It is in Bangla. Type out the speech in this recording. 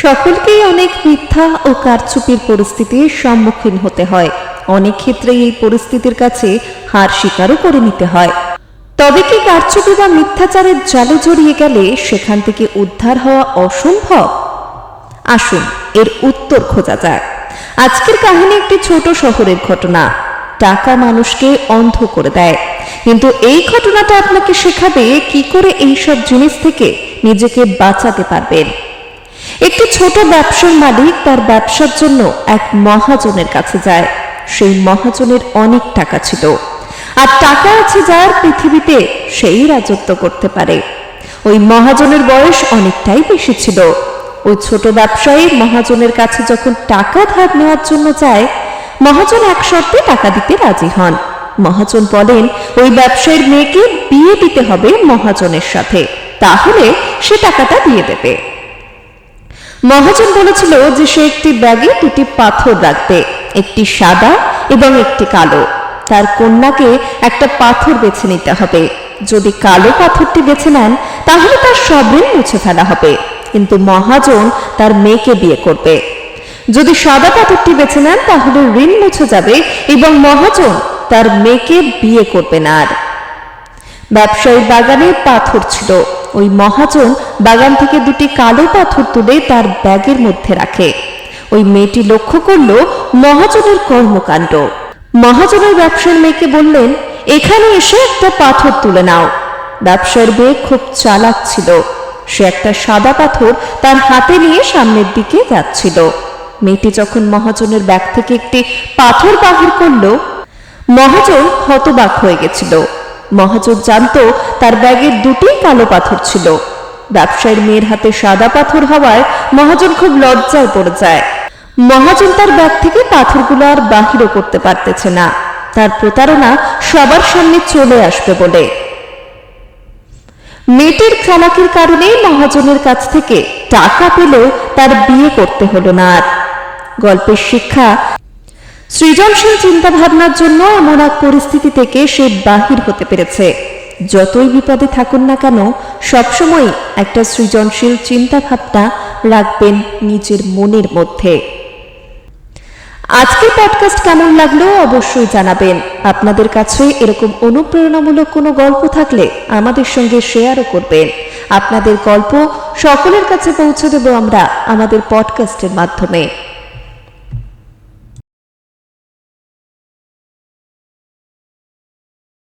সকলকেই অনেক মিথ্যা ও কারচুপির পরিস্থিতির সম্মুখীন হতে হয়। অনেক ক্ষেত্রে এই পরিস্থিতির কাছে হার স্বীকারও করে নিতে হয়। তবে কি কারচুপি বা মিথ্যাচারের জালে জড়িয়ে গেলে সেখান থেকে উদ্ধার হওয়া অসম্ভব? আসুন, এর উত্তর খোঁজা যাক। আজকের কাহিনী একটি ছোট শহরের ঘটনা। টাকা মানুষকে অন্ধ করে দেয়। কিন্তু এই ঘটনাটা আপনাকে শেখাবে কি করে এইসব জিনিস থেকে নিজেকে বাঁচাতে পারবেন। একটি ছোট ব্যবসার মালিক তার ব্যবসার জন্য এক মহাজনের কাছে যায়। সেই মহাজনের অনেক টাকা ছিল। আর টাকা আছে যার পৃথিবীতে সেই রাজত্ব করতে পারে। ওই মহাজনের বয়স অনেকটাই বেশি ছিল। ওই ছোট ব্যবসায়ী মহাজনের কাছে যখন টাকা ধার নেওয়ার জন্য যায়, মহাজন এক শর্তে টাকা দিতে রাজি হন। মহাজন বলেন, ওই ব্যবসায়ীর মেয়েকে বিয়ে দিতে হবে মহাজনের সাথে। তাহলে সে টাকাটা দিয়ে দেবে। মহাজন বলেছিল যে সে একটি ব্যাগে দুটি পাথর রাখবে, একটি সাদা এবং একটি কালো। তার কন্যাকে একটা পাথর বেছে নিতে হবে। যদি কালো পাথরটি বেছে নেন, তাহলে তার সব ঋণ মুছে ফেলা হবে। কিন্তু মহাজন তার মেয়েকে বিয়ে করবে। যদি সাদা পাথরটি বেছে নেন, তাহলে ঋণ মুছে যাবে এবং মহাজন তার মেয়েকে বিয়ে করবে না আর। ব্যবসায়ী বাগানে পাথর ছিল। ওই মহাজন বাগান থেকে দুটি কালো পাথর তুলে তার ব্যাগের মধ্যে রাখে। ওই মেয়েটি লক্ষ্য করল মহাজনের কর্মকাণ্ড। মহাজনের ব্যবসার মেয়েকে বললেন, এখানে এসে একটা পাথর তুলে নাও। ব্যবসার মেয়ে খুব চালাক ছিল। সে একটা সাদা পাথর তার হাতে নিয়ে সামনের দিকে যাচ্ছিল। মেয়েটি যখন মহাজনের ব্যাগ থেকে একটি পাথর বাহির করল, মহাজন হতবাক হয়ে গেছিল। মহাজন জানতো তার ব্যাগে দুটি কালো পাথর ছিল। ব্যবসায়ীর মেয়ের হাতে সাদা পাথর হওয়ায় মহাজন খুব লজ্জায় পড়ে যায়। মহাজন তার ব্যাগ থেকে পাথরগুলো আর বাহিরও করতে পারতেছে না। তার প্রতারণা সবার সামনে চলে আসবে বলে। মেয়েটির চালাকির কারণে মহাজনের কাছ থেকে টাকা পেলেও তার বিয়ে করতে হলো না আর। গল্পের শিক্ষা সৃজনশীল চিন্তাভাবনার জন্য এমন এক পরিস্থিতি থেকে সে বাহির হতে পেরেছে। যতই বিপদে থাকুন না কেন সবসময় একটা সৃজনশীল চিন্তাভাবনা রাখবেন নিজের মনের মধ্যে। আজকের পডকাস্ট কেমন লাগল অবশ্যই জানাবেন। আপনাদের কাছে এরকম অনুপ্রেরণামূলক কোনো গল্প থাকলে আমাদের সঙ্গে শেয়ারও করবেন। আপনাদের গল্প সকলের কাছে পৌঁছে দেব আমরা আমাদের পডকাস্টের মাধ্যমে।